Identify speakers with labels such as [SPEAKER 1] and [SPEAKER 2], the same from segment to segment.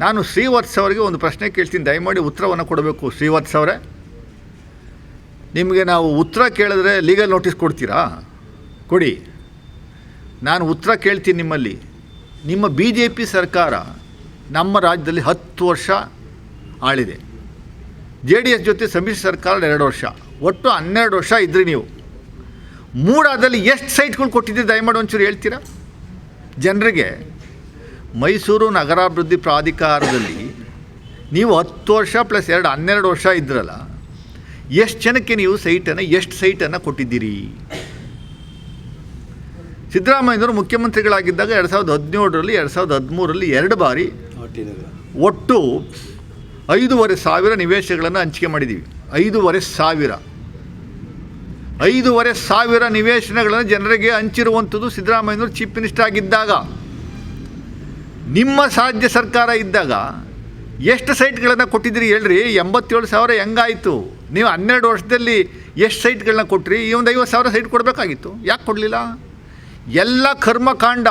[SPEAKER 1] ನಾನು ಶ್ರೀವತ್ಸ ಅವರಿಗೆ ಒಂದು ಪ್ರಶ್ನೆ ಕೇಳ್ತೀನಿ. ದಯಮಾಡಿ ಉತ್ತರವನ್ನು ಕೊಡಬೇಕು ಶ್ರೀವತ್ಸ ಅವರೇ. ನಿಮಗೆ ನಾವು ಉತ್ತರ ಕೇಳಿದ್ರೆ ಲೀಗಲ್ ನೋಟಿಸ್ ಕೊಡ್ತೀರಾ? ಕೊಡಿ. ನಾನು ಉತ್ತರ ಕೇಳ್ತೀನಿ ನಿಮ್ಮಲ್ಲಿ. ನಿಮ್ಮ ಬಿ ಜೆ ಪಿ ಸರ್ಕಾರ ನಮ್ಮ ರಾಜ್ಯದಲ್ಲಿ ಹತ್ತು ವರ್ಷ ಆಳಿದೆ. ಜೆ ಡಿ ಎಸ್ ಜೊತೆ ಸಮ್ಮಿಶ್ರ ಸರ್ಕಾರ ಎರಡು ವರ್ಷ. ಒಟ್ಟು ಹನ್ನೆರಡು ವರ್ಷ ಇದ್ರಿ ನೀವು. ಮೂಡಾದಲ್ಲಿ ಎಷ್ಟು ಸೈಟ್ಗಳು ಕೊಟ್ಟಿದ್ದೀರಿ? ದಯಮಾಡಿ ಒಂಚೂರು ಹೇಳ್ತೀರಾ? ಜನರಿಗೆ ಮೈಸೂರು ನಗರಾಭಿವೃದ್ಧಿ ಪ್ರಾಧಿಕಾರದಲ್ಲಿ ನೀವು ಹತ್ತು ವರ್ಷ ಪ್ಲಸ್ ಎರಡು ಹನ್ನೆರಡು ವರ್ಷ ಇದ್ರಲ್ಲ, ಎಷ್ಟು ಜನಕ್ಕೆ ನೀವು ಸೈಟನ್ನು, ಎಷ್ಟು ಸೈಟನ್ನು ಕೊಟ್ಟಿದ್ದೀರಿ? ಸಿದ್ದರಾಮಯ್ಯನವರು ಮುಖ್ಯಮಂತ್ರಿಗಳಾಗಿದ್ದಾಗ ಎರಡು ಸಾವಿರದ ಹದಿನೇಳರಲ್ಲಿ, ಎರಡು ಸಾವಿರದ ಹದಿಮೂರರಲ್ಲಿ ಎರಡು ಬಾರಿ ಒಟ್ಟು ಐದೂವರೆ ಸಾವಿರ ನಿವೇಶಗಳನ್ನು ಹಂಚಿಕೆ ಮಾಡಿದ್ದೀವಿ. ಐದೂವರೆ ಸಾವಿರ. ಐದೂವರೆ ಸಾವಿರ ನಿವೇಶನಗಳನ್ನು ಜನರಿಗೆ ಹಂಚಿರುವಂಥದ್ದು ಸಿದ್ದರಾಮಯ್ಯನವರು ಚೀಫ್ ಮಿನಿಸ್ಟರ್ ಆಗಿದ್ದಾಗ. ನಿಮ್ಮ ಸಾಧ್ಯ ಸರ್ಕಾರ ಇದ್ದಾಗ ಎಷ್ಟು ಸೈಟ್ಗಳನ್ನು ಕೊಟ್ಟಿದ್ದೀರಿ ಹೇಳ್ರಿ? ಎಂಬತ್ತೇಳು ಸಾವಿರ ಹೆಂಗಾಯಿತು? ನೀವು ಹನ್ನೆರಡು ವರ್ಷದಲ್ಲಿ ಎಷ್ಟು ಸೈಟ್ಗಳನ್ನ ಕೊಟ್ಟ್ರಿ ಈ ಒಂದು ಐವತ್ತು ಸಾವಿರ ಸೈಟ್ ಕೊಡಬೇಕಾಗಿತ್ತು. ಯಾಕೆ ಕೊಡಲಿಲ್ಲ? ಎಲ್ಲ ಕರ್ಮಕಾಂಡ,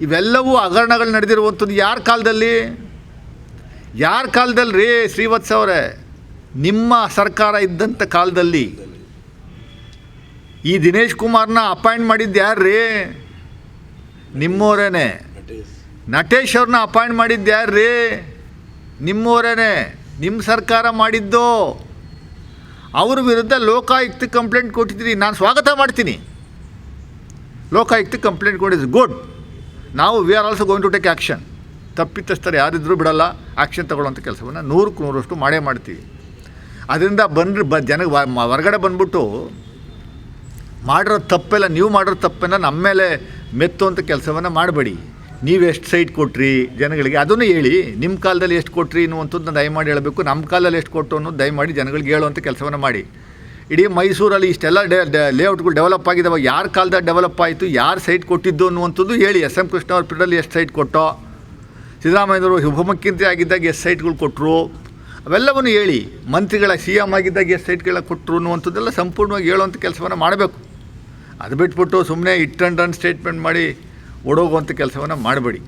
[SPEAKER 1] ಇವೆಲ್ಲವೂ ಹಗರಣಗಳು ನಡೆದಿರುವಂಥದ್ದು ಯಾರ ಕಾಲದಲ್ಲಿ? ಯಾರ ಕಾಲದಲ್ಲಿ ರೀ ಶ್ರೀವತ್ಸ ಅವರೇ? ನಿಮ್ಮ ಸರ್ಕಾರ ಇದ್ದಂಥ ಕಾಲದಲ್ಲಿ. ಈ ದಿನೇಶ್ ಕುಮಾರ್ನ ಅಪಾಯಿಂಟ್ ಮಾಡಿದ್ದು ಯಾರ್ರೀ? ನಿಮ್ಮವರೇನೆ ನಟೇಶ್ ಅವ್ರನ್ನ ಅಪಾಯಿಂಟ್ ಮಾಡಿದ್ದು ಯಾರ್ರಿ? ರೀ ನಿಮ್ಮವರೇನೆ ನಿಮ್ಮ ಸರ್ಕಾರ ಮಾಡಿದ್ದು? ಅವ್ರ ವಿರುದ್ಧ ಲೋಕಾಯುಕ್ತ ಕಂಪ್ಲೇಂಟ್ ಕೊಟ್ಟಿದ್ದೀರಿ, ನಾನು ಸ್ವಾಗತ ಮಾಡ್ತೀನಿ. ಲೋಕಾಯುಕ್ತ ಕಂಪ್ಲೇಂಟ್ ಕೊಟ್ಟಿದ್ರು ಗುಡ್. ನಾವು we are also going to take action ತಪ್ಪಿತಸ್ಥರು ಯಾರಿದ್ರೂ ಬಿಡಲ್ಲ ಆ್ಯಕ್ಷನ್ ತಗೊಳ್ಳೋಂಥ ಕೆಲಸವನ್ನು ನೂರಕ್ಕೆ ನೂರಷ್ಟು ಮಾಡೇ ಮಾಡ್ತೀವಿ. ಅದರಿಂದ ಬಂದರೆ ಬ, ಜನ ಹೊರಗಡೆ ಬಂದ್ಬಿಟ್ಟು ಮಾಡಿರೋ ತಪ್ಪೆಲ್ಲ, ನೀವು ಮಾಡಿರೋ ತಪ್ಪೆಲ್ಲ ನಮ್ಮ ಮೇಲೆ ಮೆತ್ತುವಂಥ ಕೆಲಸವನ್ನು ಮಾಡಬೇಡಿ. ನೀವು ಎಷ್ಟು ಸೈಟ್ ಕೊಟ್ರಿ ಜನಗಳಿಗೆ? ಅದನ್ನು ಹೇಳಿ ನಿಮ್ಮ ಕಾಲದಲ್ಲಿ ಎಷ್ಟು ಕೊಟ್ರಿ ಅನ್ನುವಂಥದ್ದನ್ನ ದಯಮಾಡಿ ಹೇಳಬೇಕು. ನಮ್ಮ ಕಾಲದಲ್ಲಿ ಎಷ್ಟು ಕೊಟ್ಟು ಅನ್ನೋದು ದಯಮಾಡಿ ಜನಗಳಿಗೆ ಹೇಳುವಂಥ ಕೆಲಸವನ್ನು ಮಾಡಿ. ಇಡೀ ಮೈಸೂರಲ್ಲಿ ಇಷ್ಟೆಲ್ಲ ಡೆ ಲೇಔಟ್ಗಳು ಡೆವಲಪ್ ಆಗಿದ್ದಾವೆ ಯಾರ ಕಾಲದಲ್ಲಿ ಡೆವಲಪ್ ಆಯಿತು, ಯಾರು ಸೈಟ್ ಕೊಟ್ಟಿದ್ದು ಅನ್ನುವಂಥದ್ದು ಹೇಳಿ. ಎಸ್ ಎಂ ಕೃಷ್ಣ ಅವ್ರ ಪೀರಿಯಡಲ್ಲಿ ಎಷ್ಟು ಸೈಟ್ ಕೊಟ್ಟೋ ಸಿದ್ದರಾಮಯ್ಯವರು ಉಪಮುಖ್ಯಮಂತ್ರಿ ಆಗಿದ್ದಾಗ ಎಷ್ಟು ಸೈಟ್ಗಳು ಕೊಟ್ಟರು ಅವೆಲ್ಲವನ್ನು ಹೇಳಿ, ಮಂತ್ರಿಗಳ ಸಿ ಎಂ ಆಗಿದ್ದಾಗ ಎಷ್ಟು ಸೈಟ್ಗಳನ್ನ ಕೊಟ್ಟರು ಅನ್ನುವಂಥದ್ದೆಲ್ಲ ಸಂಪೂರ್ಣವಾಗಿ ಹೇಳುವಂಥ ಕೆಲಸವನ್ನು ಮಾಡಬೇಕು. ಅದು ಬಿಟ್ಬಿಟ್ಟು ಸುಮ್ಮನೆ ಇಟ್ ಅಂಡ್ ರನ್ ಸ್ಟೇಟ್ಮೆಂಟ್ ಮಾಡಿ ಓಡೋಗುವಂಥ ಕೆಲಸವನ್ನು ಮಾಡಬೇಡಿ.